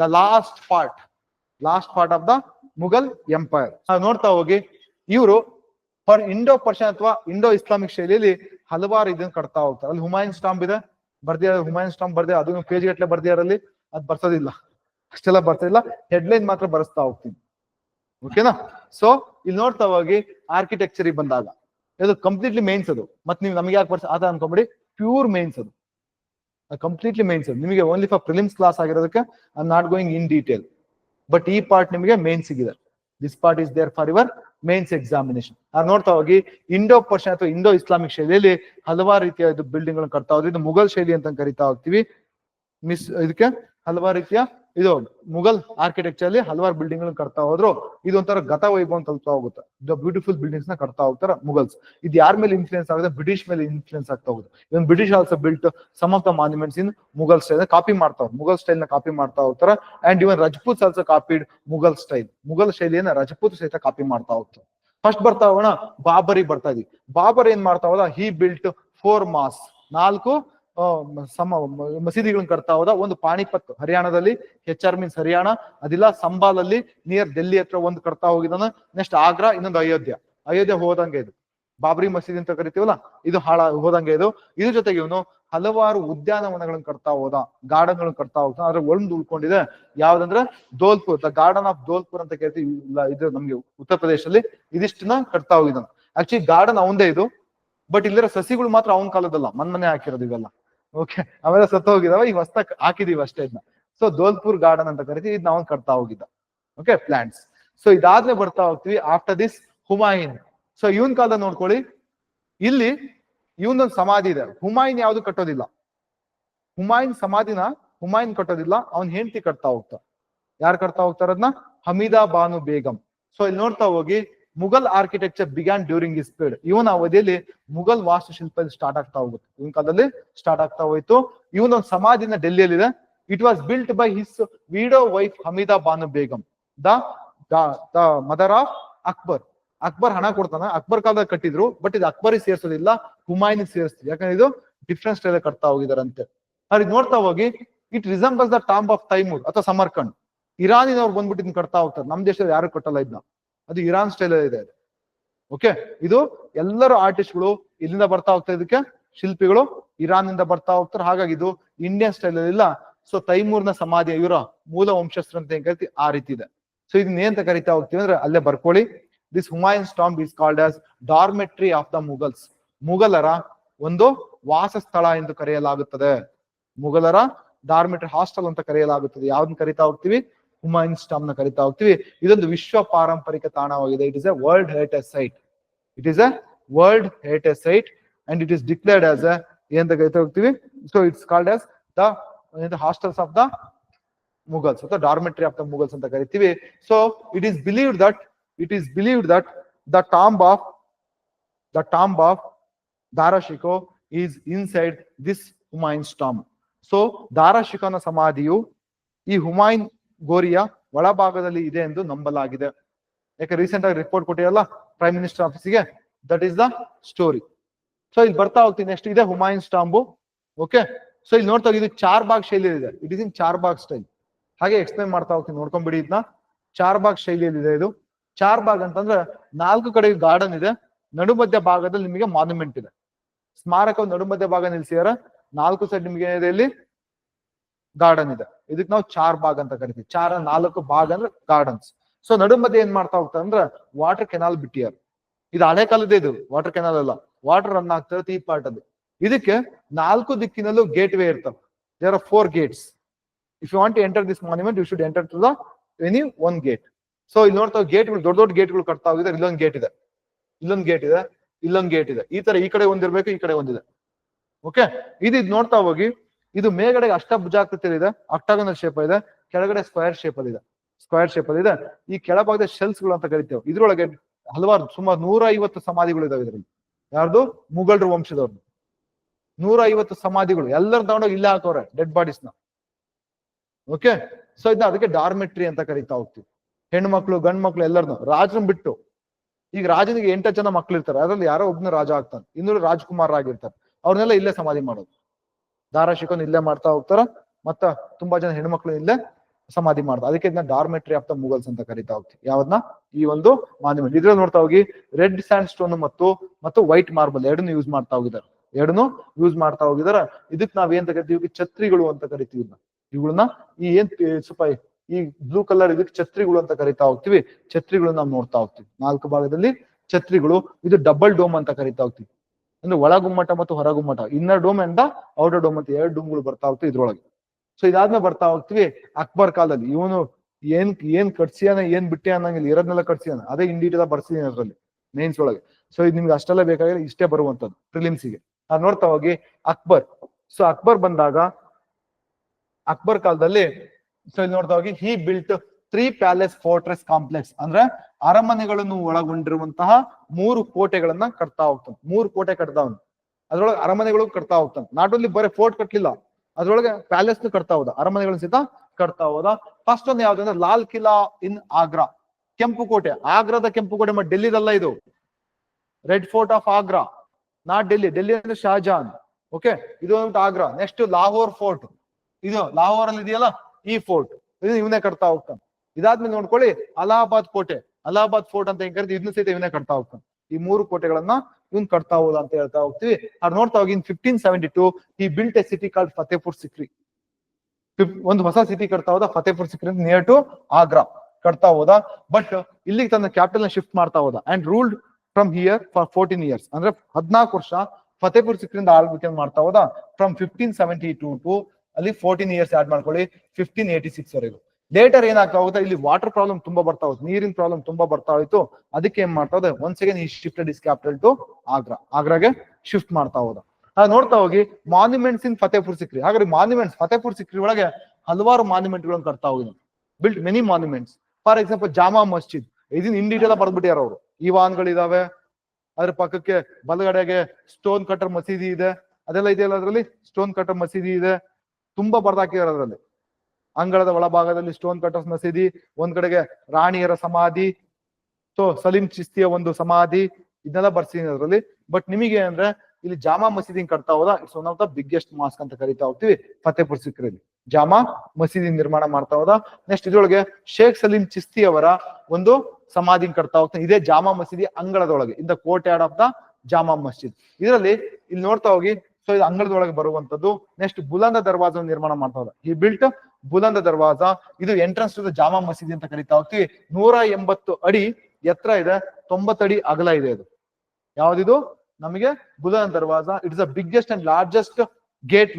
The last part last part of the Mughal empire ನೋಡ್ತಾ ಹೋಗಿ, ಇವರು ಫಾರ್ ಇಂಡೋ ಪರ್ಷನ್ ಅಥವಾ ಇಂಡೋ ಇಸ್ಲಾಮಿಕ್ ಶೈಲಿಯಲ್ಲಿ ಹಲವಾರು ಇದನ್ನ ಕಟ್ತಾ ಹೋಗ್ತಾರೆ. ಅಲ್ಲಿ ಹುಮಾಯನ್ ಸ್ಟಾಂಪ್ ಇದೆ. ಬರ್ದಿಯ ಹುಮಾಯನ್ ಸ್ಟಾಂಪ್ ಬರ್ದೇ ಅದನ್ನು ಪೇಜ್ ಗಟ್ಟಲೆ ಬರ್ದಿಯಾರಲ್ಲಿ ಅದು ಬರ್ಸೋದಿಲ್ಲ. ಅಷ್ಟೆಲ್ಲ ಬರ್ತಿಲ್ಲ ಹೆಡ್ಲೈನ್ ಮಾತ್ರ ಬರೆಸ್ತಾ ಹೋಗ್ತೀನಿ. ಓಕೆನಾ ಸೊ ಇಲ್ಲಿ ನೋಡ್ತಾ ಹೋಗಿ ಆರ್ಕಿಟೆಕ್ಚರ್ ಬಂದಾಗ. ಇದು ಕಂಪ್ಲೀಟ್ಲಿ ಮೇನ್ಸ್ ಅದು. ಮತ್ತೆ ನೀವು ನಮಗೆ ಯಾಕೆ ಬರ್ಸ ಆತ ಅನ್ಕೊಂಬಿಡಿ ಪ್ಯೂರ್ ಮೇನ್ಸ್ ಅದು. ಕಂಪ್ಲೀಟ್ಲಿ ಮೇನ್ಸ್ ಅದು ನಿಮಗೆ only for prelims class ಆಗಿರೋದಕ್ಕೆ I not going in detail but ಈ ಪಾರ್ಟ್ ನಿಮಗೆ mains ಸಿಗಿದೆ. This part is there for your mains examination ಅದು ನೋಡ್ತಾ ಹೋಗಿ ಇಂಡೋ ಪರ್ಷನ್ ಅಥವಾ ಇಂಡೋ ಇಸ್ಲಾಮಿಕ್ ಶೈಲಿಯಲ್ಲಿ ಹಲವಾರು ರೀತಿಯ ಬಿಲ್ಡಿಂಗ್ ಗಳನ್ನ ಕಟ್ತಾ ಹೋದ್ರೆ. ಇದು ಮುಘಲ್ ಶೈಲಿ ಅಂತ ಕರಿತಾ ಹೋಗ್ತೀವಿ. ಮಿಸ್ ಇದಕ್ಕೆ ಹಲವಾರು ರೀತಿಯ ಇದು ಮುಘಲ್ ಆರ್ಕಿಟೆಕ್ಚರ್ ಅಲ್ಲಿ ಹಲವಾರು ಬಿಲ್ಡಿಂಗ್ ಗಳನ್ನ ಕಟ್ತಾ ಹೋದ್ರು. ಇದೊಂಥರ ಗತ ವೈಭವ ತಲುಪ್ತಾ ಹೋಗುತ್ತೆ. ದ ಬ್ಯೂಟಿಫುಲ್ ಬಿಲ್ಡಿಂಗ್ಸ್ನ ಕಟ್ತಾ ಹೋಗ್ತಾರೆ ಮುಗಲ್ಸ್ ಇದು ಯಾರ ಮೇಲೆ ಇನ್ಫ್ಲೂಯೆನ್ಸ್ ಆಗುತ್ತೆ? ಬ್ರಿಟಿಷ್ ಮೇಲೆ ಇನ್ಫ್ಲೂಯೆನ್ಸ್ ಆಗ್ತಾ ಹೋಗುತ್ತೆ. Even British also built some of the monuments in Mughal style copy ಮಾಡ್ತಾ ಹೋಗ್ತಾರೆ ಮುಘಲ್ ಸ್ಟೈಲ್ನ ಕಾಪಿ ಮಾಡ್ತಾ ಹೋಗ್ತಾರೆ. And even Rajput also copied Mughal style Mughal ಶೈಲಿಯನ್ನ Rajput ಸಹಿತ ಕಾಪಿ ಮಾಡ್ತಾ ಹೋಗ್ತಾರೆ. ಫಸ್ಟ್ ಬರ್ತಾ ಹೋಗೋಣ ಬಾಬರಿ ಬರ್ತಾ ಇದೀವಿ. ಬಾಬರ್ ಏನ್ ಮಾಡ್ತಾ ಹೋದ? ಹಿ ಬಿಲ್ಟ್ ಫೋರ್ ಮಾಸ್ ನಾಲ್ಕು ಸಮ ಮಸೀದಿಗಳನ್ನ ಕಟ್ತಾ ಹೋದ. ಒಂದು ಪಾಣಿಪತ್ ಹರಿಯಾಣದಲ್ಲಿ ಹೆಚ್ ಆರ್ ಮೀನ್ಸ್ ಹರಿಯಾಣ, ಅದಿಲ್ಲ, ಸಂಬಾಲಲ್ಲಿ ನಿಯರ್ ಡೆಲ್ಲಿ ಹತ್ರ ಒಂದು ಕಟ್ತಾ ಹೋಗಿದಾನ ನೆಕ್ಸ್ಟ್ ಆಗ್ರಾ ಇನ್ನೊಂದು ಅಯೋಧ್ಯ. ಅಯೋಧ್ಯೆ ಹೋದಂಗೆ ಇದು. ಬಾಬ್ರಿ ಮಸೀದಿ ಅಂತ ಕರಿತೀವಲ್ಲ, ಇದು ಹಾಳ, ಹೋದಂಗೆ ಇದು. ಇದ್ರ ಜೊತೆಗೆ ಇವನು ಹಲವಾರು ಉದ್ಯಾನವನಗಳನ್ನ ಕಟ್ತಾ ಹೋದ ಗಾರ್ಡನ್ ಗಳನ್ನ ಕಟ್ತಾ ಹೋಗ್ತಾನೆ. ಆದ್ರೆ ಒಂದು ಉಳ್ಕೊಂಡಿದೆ. ಯಾವ್ದಂದ್ರೆ Dholpur, the garden of Dholpur ಅಂತ ಕೇಳ್ತೀವಿ. ಇಲ್ಲ, ಇದು ನಮ್ಗೆ ಉತ್ತರ ಪ್ರದೇಶದಲ್ಲಿ ಇದಿಷ್ಟನ್ನ ಕಟ್ತಾ ಹೋಗಿದ್ದಾನೆ. ಆಕ್ಚುಲಿ ಗಾರ್ಡನ್ ಅವಂದೇ ಇದು. ಬಟ್ ಇಲ್ಲಿರೋ ಸಸಿಗಳು ಮಾತ್ರ ಅವನ ಕಾಲದಲ್ಲ. ಮನ್ಮನೆ ಹಾಕಿರೋದು ಇವೆಲ್ಲ. ಓಕೆ ಆಮೇಲೆ ಸತ್ತ ಹೋಗಿದಾವ ಈಗ ಹೊಸ್ತಾಗ್ ಹಾಕಿದೀವಿ ಅಷ್ಟೇ ಇದನ್ನ ಸೊ ದೋಲ್ಪುರ್ ಗಾರ್ಡನ್ ಅಂತ ಕರಿತೀವಿ. ಇದ್ ನಾವ್ ಕಟ್ತಾ ಹೋಗಿದ್ದ. ಓಕೆ ಪ್ಲಾಂಟ್ಸ್ ಸೊ ಇದಾದ್ಮೇಲೆ ಬರ್ತಾ ಹೋಗ್ತೀವಿ ಆಫ್ಟರ್ ದಿಸ್ ಹುಮಾಯಿನ್ ಸೊ ಇವನ್ ಕಾಲದ ನೋಡ್ಕೊಳ್ಳಿ. ಇಲ್ಲಿ ಇವನೊಂದು ಸಮಾಧಿ ಇದೆ. ಹುಮಾಯಿನ್ ಯಾವ್ದು ಕಟ್ಟೋದಿಲ್ಲ. ಹುಮಾಯಿನ್ ಸಮಾಧಿನ ಹುಮಾಯಿನ್ ಕಟ್ಟೋದಿಲ್ಲ. ಅವನ್ ಹೆಂಡತಿ ಕಟ್ತಾ ಹೋಗ್ತಾ ಯಾರು ಕಟ್ತಾ ಹೋಗ್ತಾರ ಅದನ್ನ ಹಮೀದಾ ಬಾನು ಬೇಗಂ. ಸೊ ಇಲ್ಲಿ ನೋಡ್ತಾ ಹೋಗಿ. Mughal architecture began during his period ಇವನ ಅವಧಿಯಲ್ಲಿ ಮುಘಲ್ ವಾಸ್ತುಶಿಲ್ಪ ಸ್ಟಾರ್ಟ್ ಆಗ್ತಾ ಹೋಗುತ್ತೆ. ಇವನ್ ಕಾಲದಲ್ಲಿ ಸ್ಟಾರ್ಟ್ ಆಗ್ತಾ ಹೋಯ್ತು. ಇವನೊಂದು ಸಮಾಧಿನ ಡೆಲ್ಲಿಯಲ್ಲಿದೆ. It was built by his widow wife Hamida Banu Begum. The mother of Akbar. Akbar ಹಣ ಕೊಡ್ತಾನೆ. ಅಕ್ಬರ್ ಕಾಲದಲ್ಲಿ ಕಟ್ಟಿದ್ರು ಬಟ್ ಇದು ಅಕ್ಬರಿಗೆ ಸೇರಿಸೋದಿಲ್ಲ ಹುಮಾಯಿನ್ ಸೇರಿಸ್ತೀವಿ ಯಾಕಂದ್ರೆ ಇದು ಡಿಫ್ರೆನ್ಸ್ ಸ್ಟೈಲ್ ಕಟ್ತಾ ಹೋಗಿದಾರಂತೆ. ಅವ್ರು ನೋಡ್ತಾ ಹೋಗಿ it resembles the tomb of Timur ಅಥವಾ ಸಮರ್ಕಂಡ್ ಇರಾನಿನವ್ರು ಬಂದ್ಬಿಟ್ಟು ಇದನ್ನ ಕಟ್ತಾ ಹೋಗ್ತಾರೆ. ನಮ್ ದೇಶದಲ್ಲಿ ಯಾರು ಕಟ್ಟಲ್ಲ ಇದನ್ನ ಅದು ಇರಾನ್ ಸ್ಟೈಲ್ ಇದೆ ಓಕೆ ಇದು ಎಲ್ಲರೂ ಆರ್ಟಿಸ್ಟ್ಗಳು ಇಲ್ಲಿಂದ ಬರ್ತಾ ಹೋಗ್ತಾ ಇದಕ್ಕೆ ಶಿಲ್ಪಿಗಳು ಇರಾನ್ ಇಂದ ಬರ್ತಾ ಹೋಗ್ತಾರೆ. ಹಾಗಾಗಿ ಇದು ಇಂಡಿಯನ್ ಸ್ಟೈಲ್ ಇಲ್ಲ. ಸೊ ತೈಮೂರ್ನ ಸಮಾಧಿ ಇವರ ಮೂಲ ವಂಶಸ್ಥರು ಅಂತ ಏನ್ ಕರಿತೀವಿ? ಆ ರೀತಿ ಇದೆ. ಸೊ ಇದನ್ನ ಏನಂತ ಕರಿತಾ ಹೋಗ್ತೀವಿ ಅಂದ್ರೆ ಅಲ್ಲೇ ಬರ್ಕೊಳ್ಳಿ. This Humayun's tomb is called as dormitory of the Mughals ಮುಗಲರ ಒಂದು ವಾಸಸ್ಥಳ ಎಂದು ಕರೆಯಲಾಗುತ್ತದೆ. ಮುಗಲರ ಡಾರ್ಮೆಟ್ರಿ ಹಾಸ್ಟೆಲ್ ಅಂತ ಕರೆಯಲಾಗುತ್ತದೆ. ಯಾವ್ದನ್ನ ಕರಿತಾ ಹೋಗ್ತೀವಿ? ಹುಮಾಯೂನ್ ಸ್ಟಾಂಪ್ನ ಕರಿತಾ ಹೋಗ್ತೀವಿ. ಇದೊಂದು ವಿಶ್ವ ಪಾರಂಪರಿಕ ತಾಣವಾಗಿದೆ. It is a world heritage site it is a world heritage site and it is declared as a ಏನಂತ ಕರಿತಾ ಹೋಗ್ತೀವಿ? So it's called as the hostels of the Mughals ಅಥವಾ ಡಾರ್ಮೆಟ್ರಿ ಆಫ್ ದ ಮುಗಲ್ಸ್ ಅಂತ ಕರಿತೀವಿ. So it is believed that it is believed that the tomb of the tomb of Dara Shikoh is inside this Humayun's tomb so ದಾರಾಶಿಕೋನ ಸಮಾಧಿಯು ಈ ಹುಮಾಯೂನ್ ಗೋರಿಯ ಒಳಭಾಗದಲ್ಲಿ ಇದೆ ಎಂದು ನಂಬಲಾಗಿದೆ. ಯಾಕೆ ರೀಸೆಂಟ್ ಆಗಿ ರಿಪೋರ್ಟ್ ಕೊಟ್ಟಿರಲ್ಲ ಪ್ರೈಮ್ ಮಿನಿಸ್ಟರ್ ಆಫೀಸಿಗೆ that is the story so ಇಲ್ಲಿ ಬರ್ತಾ ಹೋಗ್ತೀನಿ. ನೆಕ್ಸ್ಟ್ ಇದೆ ಹುಮಾಯೂನ್ ಸ್ಟಾಂಬು ಓಕೆ ಸೊ ಇಲ್ಲಿ ನೋಡ್ತಾ ಇದು ಚಾರ್ ಬಾಗ್ ಶೈಲಿ ಇದೆ it is in Char Bagh style ಹಾಗೆ ಎಕ್ಸ್ಪ್ಲೈನ್ ಮಾಡ್ತಾ ಹೋಗ್ತೀನಿ. ನೋಡ್ಕೊಂಡ್ಬಿಡಿ ಇದನ್ನ ಚಾರ್ ಬಾಗ್ ಶೈಲಿಯಲ್ಲಿ ಇದೆ. ಇದು ಚಾರ್ ಬಾಗ್ ಅಂತಂದ್ರೆ ನಾಲ್ಕು ಕಡೆ ಗಾರ್ಡನ್ ಇದೆ. ನಡುಮಧ್ಯ ಭಾಗದಲ್ಲಿ ನಿಮಗೆ ಮಾನ್ಯುಮೆಂಟ್ ಇದೆ. ಸ್ಮಾರಕ ನಡುಮಧ್ಯ ಭಾಗ ನಿಲ್ಸಿದಾರೆ ನಾಲ್ಕು ಸೈಡ್ ನಿಮಗೆ ಇಲ್ಲಿ? ಗಾರ್ಡನ್ ಇದೆ. ಇದಕ್ಕೆ ನಾವು ಚಾರ್ ಬಾಗ್ ಅಂತ ಕರಿತೀವಿ. ಚಾರ ನಾಲ್ಕು ಬಾಗ್ ಅಂದ್ರೆ ಗಾರ್ಡನ್ಸ್ ಸೊ ನಡುಮಧ್ಯ ಏನ್ ಮಾಡ್ತಾ ಹೋಗ್ತಾರೆ ಅಂದ್ರೆ ವಾಟರ್ ಕೆನಾಲ್ ಬಿಟ್ಟಿಯಾರ ಇದು ಹಳೆ ಕಾಲದ ಇದು ವಾಟರ್ ಕೆನಾಲ್ ಅಲ್ಲ. ವಾಟರ್ ರನ್ ಆಗ್ತಾ ಈ ಪಾರ್ಟ್ ಅದು ಇದಕ್ಕೆ ನಾಲ್ಕು ದಿಕ್ಕಿನಲ್ಲೂ ಗೇಟ್ ವೇ ಇರ್ತವೆ. There are four gates if you want to enter this monument you should enter to the any one gate so ಇಲ್ಲಿ ನೋಡ್ತಾ ಗೇಟ್ಗಳು ದೊಡ್ಡ ದೊಡ್ಡ ಗೇಟ್ಗಳು ಕಟ್ತಾ ಹೋಗಿದ್ರೆ ಇಲ್ಲೊಂದು ಗೇಟ್ ಇದೆ. ಇಲ್ಲೊಂದು ಗೇಟ್ ಇದೆ. ಇಲ್ಲೊಂದು ಗೇಟ್ ಇದೆ. ಈ ತರ ಈ ಕಡೆ ಒಂದಿರ್ಬೇಕು ಈ ಕಡೆ ಒಂದಿದೆ ಓಕೆ ಇದ್ ನೋಡ್ತಾ ಹೋಗಿ ಇದು ಮೇಲ್ಗಡೆ ಅಷ್ಟಭುಜಾಕೃತಿಯಲ್ಲಿ ಇದೆ ಅಕ್ಟಾಗನಲ್ ಶೇಪ್ ಇದೆ, ಕೆಳಗಡೆ ಸ್ಕ್ವೇರ್ ಶೇಪ್ ಅಲ್ಲಿ ಇದೆ. ಸ್ಕ್ವೇರ್ ಶೇಪ್ ಅಲ್ಲಿ ಇದೆ. ಈ ಕೆಳಭಾಗದ ಶೆಲ್ಸ್ಗಳು ಅಂತ ಕರಿತೇವೆ. ಇದ್ರೊಳಗೆ ಹಲವಾರು, ಸುಮಾರು ನೂರ ಐವತ್ತು ಸಮಾಧಿಗಳು ಇದಾವೆ ಇದರಲ್ಲಿ. ಯಾರ್ದು? ಮುಘಲರ ವಂಶದವ್ರದ್ದು ನೂರ ಐವತ್ತು ಸಮಾಧಿಗಳು ಎಲ್ಲರೂ ತಗೊಂಡೋಗಿ ಇಲ್ಲೇ ಹಾಕೋರೆ ಡೆಡ್ ಬಾಡೀಸ್ನ. ಓಕೆ ಸೊ ಇದನ್ನ ಅದಕ್ಕೆ ಡಾರ್ಮೆಟ್ರಿ ಅಂತ ಕರಿತಾ ಹೋಗ್ತೀವಿ. ಹೆಣ್ಮಕ್ಳು ಗಂಡ್ ಮಕ್ಳು ಎಲ್ಲರನ್ನು ರಾಜನ ಬಿಟ್ಟು. ಈಗ ರಾಜನಿಗೆ ಎಂಟ ಜನ ಮಕ್ಳು ಇರ್ತಾರೆ ಅದ್ರಲ್ಲಿ ಯಾರೋ ಒಬ್ನ ರಾಜ ಆಗ್ತಾನೆ. ಇನ್ನೂರು ರಾಜ್ಕುಮಾರ್ ಆಗಿರ್ತಾರೆ ಅವ್ರನ್ನೆಲ್ಲ ಇಲ್ಲೇ ಸಮಾಧಿ ಮಾಡೋದು. ದಾರಾ ಶಿಕೋನ್ ಇಲ್ಲೇ ಮಾಡ್ತಾ ಹೋಗ್ತಾರ? ಮತ್ತ ತುಂಬಾ ಜನ ಹೆಣ್ಮಕ್ಳು ಇಲ್ಲೇ ಸಮಾಧಿ ಮಾಡ್ತಾರೆ ಅದಕ್ಕೆ ಇದನ್ನ ಡಾರ್ಮೆಟ್ರಿ ಆಫ್ ದ ಮುಗಲ್ಸ್ ಅಂತ ಕರಿತಾ ಹೋಗ್ತೀವಿ. ಯಾವ್ದನ್ನ ಈ ಒಂದು ಮಾನ್ಯುಮೆಂಟ್ ಇದ್ರಲ್ಲಿ ನೋಡ್ತಾ ಹೋಗಿ ರೆಡ್ ಸ್ಯಾಂಡ್ ಸ್ಟೋನ್ ಮತ್ತು ಮತ್ತು ವೈಟ್ ಮಾರ್ಬಲ್ ಎರಡನ್ನೂ ಯೂಸ್ ಮಾಡ್ತಾ ಹೋಗಿದ್ದಾರೆ. ಎರಡನ್ನೂ ಯೂಸ್ ಮಾಡ್ತಾ ಹೋಗಿದಾರ ಇದಕ್ ನಾವ್ ಏನ್ ಕರಿತೀವಿ? ಛತ್ರಿಗಳು ಅಂತ ಕರಿತೀವಿ ಇವುಗಳನ್ನ ಈ ಏನ್ ಸ್ವಲ್ಪ ಈ ಬ್ಲೂ ಕಲರ್ ಇದಕ್ಕೆ ಛತ್ರಿಗಳು ಅಂತ ಕರಿತಾ ಹೋಗ್ತೀವಿ. ಛತ್ರಿಗಳನ್ನ ನಾವು ನೋಡ್ತಾ ಹೋಗ್ತೀವಿ. ನಾಲ್ಕು ಭಾಗದಲ್ಲಿ ಛತ್ರಿಗಳು. ಇದು ಡಬಲ್ ಡೋಮ್ ಅಂತ ಕರಿತಾ ಹೋಗ್ತೀವಿ. ಅಂದ್ರೆ ಒಳಗುಮ್ಮಟ ಮತ್ತು ಹೊರಗುಮ್ಮಟ inner dome and outer dome ಅಂತ ಎರಡು ಡೋಮ್ಗಳು ಬರ್ತಾ ಹೋಗ್ತವೆ ಇದ್ರೊಳಗೆ. ಸೊ ಇದಾದ್ಮೇಲೆ ಬರ್ತಾ ಹೋಗ್ತೀವಿ ಅಕ್ಬರ್ ಕಾಲದಲ್ಲಿ. ಇವನು ಏನ್ ಏನ್ ಕಟ್ಸಿಯಾನ, ಏನ್ ಬಿಟ್ಟೆ ಅನ್ನಂಗಿಲ್ಲ. ಇರೋದ್ನೆಲ್ಲ ಕಟ್ಸಿಯಾನ. ಅದೇ ಇನ್ ಡೀಟೇಲ್ ಬರ್ಸಿದೀನಿ ಅದ್ರಲ್ಲಿ ಮೇನ್ಸ್ ಒಳಗೆ. ಸೊ ಇದು ನಿಮ್ಗೆ ಅಷ್ಟೆಲ್ಲ ಬೇಕಾಗಿಲ್ಲ, ಇಷ್ಟೇ ಬರುವಂತದ್ದು ಪ್ರಿಲಿಮ್ಸಿಗೆ ನಾವು ನೋಡ್ತಾ ಹೋಗಿ ಅಕ್ಬರ್. ಸೊ ಅಕ್ಬರ್ ಬಂದಾಗ, ಅಕ್ಬರ್ ಕಾಲದಲ್ಲಿ ಸೊ ಇಲ್ಲಿ ನೋಡ್ತಾ ಹೋಗಿ he built three palace fortress complex ಅಂದ್ರೆ ಅರಮನೆಗಳನ್ನು ಒಳಗೊಂಡಿರುವಂತಹ ಮೂರು ಕೋಟೆಗಳನ್ನ ಕಟ್ತಾ ಹೋಗ್ತಾನೆ. ಮೂರು ಕೋಟೆ ಕಟ್ತಾವನು ಅದ್ರೊಳಗೆ ಅರಮನೆಗಳು ಕಟ್ತಾ ಹೋಗ್ತಾನೆ. ನಾಟ್ ಓನ್ಲಿ ಬರೀ ಫೋರ್ಟ್ ಕಟ್ಲಿಲ್ಲ, ಅದ್ರೊಳಗೆ ಪ್ಯಾಲೇಸ್ ಕಟ್ತಾ ಹೋದ, ಅರಮನೆಗಳನ್ನ ಸಹಿತ ಕಟ್ತಾ ಹೋದ. ಫಸ್ಟ್ ಒಂದು ಯಾವ್ದು ಅಂದ್ರೆ ಲಾಲ್ ಕಿಲಾ ಇನ್ ಆಗ್ರಾ, ಕೆಂಪು ಕೋಟೆ. ಆಗ್ರಾದ ಕೆಂಪು ಕೋಟೆ ಮತ್ತೆ ಡೆಲ್ಲಿದಲ್ಲ ಇದು. Red fort of Agra not Delhi Delhi ಅಂದ್ರೆ ಶಾಜಹಾನ್ ಓಕೆ ಇದು ಆಗ್ರಾ. ನೆಕ್ಸ್ಟ್ ಲಾಹೋರ್ ಫೋರ್ಟ್ ಇದು ಲಾಹೋರ್ ಅಲ್ಲಿ ಇದೆಯಲ್ಲ? ಈ ಫೋರ್ಟ್ ಇದು ಇವನೇ ಕಟ್ತಾ ಹೋಗ್ತಾನೆ. ಇದಾದ್ಮೇಲೆ ನೋಡ್ಕೊಳ್ಳಿ, ಅಲಹಾಬಾದ್ ಕೋಟೆ. ಅಲಹಾಬಾದ್ ಫೋರ್ಟ್ ಅಂತ ಹೆಂಗ್ ಕರಿತೀವಿ? ಇದನ್ನ ಸಹಿತ ಇವನೇ ಕಟ್ತಾ ಹೋಗ್ತಾನೆ. ಈ ಮೂರು ಕೋಟೆಗಳನ್ನ ಇವನ್ ಕಟ್ತಾ ಹೋದ ಅಂತ ಹೇಳ್ತಾ ಹೋಗ್ತೀವಿ. ಅದ್ ನೋಡ್ತಾ ಹೋಗಿ fifteen seventy two he built a city called Fatehpur Sikri ಒಂದು ಹೊಸ ಸಿಟಿ ಕಟ್ತಾ ಹೋದ ಫತೇಪುರ್ ಸಿಕ್ರಿ ನಿಯರ್ ಟು ಆಗ್ರಾ ಕಟ್ತಾ ಹೋದ. ಬಟ್ ಇಲ್ಲಿಗೆ ತನ್ನ ಕ್ಯಾಪಿಟಲ್ ಶಿಫ್ಟ್ ಮಾಡ್ತಾ ಹೋದ and ruled from here for fourteen years ಅಂದ್ರೆ ಹದಿನಾಲ್ಕು ವರ್ಷ ಫತೇಪುರ್ ಸಿಕ್ರಿಂದ ಆಳ್ವಿಕೆ ಮಾಡ್ತಾ ಹೋದ. From fifteen seventy two to ಅಲ್ಲಿ ಫೋರ್ಟೀನ್ ಇಯರ್ಸ್ ಆಡ್ ಮಾಡ್ಕೊಳ್ಳಿ ಫಿಫ್ಟೀನ್ ಏಯ್ಟಿ ಸಿಕ್ಸ್ ವರೆಗೂ. ಲೇಟರ್ ಏನಾಗ್ತಾ ಹೋಗುತ್ತೆ ಇಲ್ಲಿ ವಾಟರ್ ಪ್ರಾಬ್ಲಮ್ ತುಂಬಾ ಬರ್ತಾ ಹೋಯ್ತು. ನೀರಿನ ಪ್ರಾಬ್ಲಮ್ ತುಂಬಾ ಬರ್ತಾ ಹೋಯ್ತು. ಅದಕ್ಕೆ ಏನ್ ಮಾಡ್ತಾ ಹೋದೆ? Once again he shifted his capital to Agra ಆಗ್ರಾಗೆ shift ಮಾಡ್ತಾ ಹೋದ. ನೋಡ್ತಾ ಹೋಗಿ ಮಾನ್ಯುಮೆಂಟ್ಸ್ ಇನ್ ಫತೇಪುರ್ ಸಿಕ್ರಿ ಹಾಗಾದ್ರೆ ಮಾನ್ಯುಮೆಂಟ್ಸ್ ಫತೇಪುರ್ ಸಿಕ್ರಿ ಒಳಗೆ ಹಲವಾರು ಮಾನ್ಯುಮೆಂಟ್ ಗಳನ್ನ ಕಟ್ತಾ ಹೋಗಿದೆ built many monuments for example Jama Masjid ಇದನ್ನ ಇನ್ ಡೀಟೇಲ್ ಬರ್ದ್ಬಿಟ್ಟಾರ ಅವರು. ಇವಾನ್ಗಳಿದಾವೆ ಅದ್ರ ಪಕ್ಕಕ್ಕೆ ಬಲಗಡೆಗೆ ಸ್ಟೋನ್ ಕಟರ್ ಮಸೀದಿ ಇದೆ. ಅದೆಲ್ಲ ಇದೆಯಲ್ಲ ಅದರಲ್ಲಿ? ಸ್ಟೋನ್ ಕಟರ್ ಮಸೀದಿ ಇದೆ. ತುಂಬಾ ಬರ್ದಾಕಿದಾರೆ ಅದ್ರಲ್ಲಿ. ಅಂಗಳದ ಒಳಭಾಗದಲ್ಲಿ ಸ್ಟೋನ್ ಕಟರ್ಸ್ ಮಸೀದಿ ಒಂದ್ ಕಡೆಗೆ ರಾಣಿಯರ ಸಮಾಧಿ ಸೊ ಸಲೀಂ ಚಿಸ್ತಿಯ ಒಂದು ಸಮಾಧಿ, ಇದನ್ನೆಲ್ಲ ಬರ್ಸಿದೀನಿ ಅದರಲ್ಲಿ. ಬಟ್ ನಿಮಗೆ ಅಂದ್ರೆ ಇಲ್ಲಿ ಜಾಮಾ ಮಸೀದಿ ಕಟ್ತಾ ಹೋದ it's one of the biggest mosque ಅಂತ ಕರಿತಾ ಹೋಗ್ತೀವಿ ಫತೇಪುರ್ ಸಿಕ್ರಲ್ಲಿ ಜಾಮಾ ಮಸೀದಿ ನಿರ್ಮಾಣ ಮಾಡ್ತಾ ಹೋದ. ನೆಕ್ಸ್ಟ್ ಇದ್ರೊಳಗೆ ಶೇಖ್ ಸಲೀಂ ಚಿಸ್ತಿ ಅವರ ಒಂದು ಸಮಾಧಿ ಕಟ್ತಾ ಹೋಗ್ತಾನೆ. ಇದೇ ಜಾಮಾ ಮಸೀದಿ ಅಂಗಳದೊಳಗೆ ಇಂದ yard of the Jama Masjid ಇದರಲ್ಲಿ ಇಲ್ಲಿ ನೋಡ್ತಾ ಹೋಗಿ ಸೊ ಇದು ಅಂಗಳದೊಳಗೆ ಬರುವಂತದ್ದು. ನೆಕ್ಸ್ಟ್ ಬುಲಂದ ದರ್ವಾಜ ನಿರ್ಮಾಣ ಮಾಡ್ತಾ ಹೋದ. ಈ ಬಿಲ್ಟ್ ಬುಲಂದ ದರ್ವಾಜ, ಇದು entrance to the Jama Masjid ಅಂತ ಕರಿತಾ ಹೋಗ್ತೀವಿ. ನೂರ ಎಂಬತ್ತು ಅಡಿ ಎತ್ತರ ಇದೆ ತೊಂಬತ್ತಡಿ ಅಗಲ ಇದೆ ಇದು ಯಾವ್ದಿದು? ನಮಗೆ Buland Darwaza. It's the biggest and largest gateway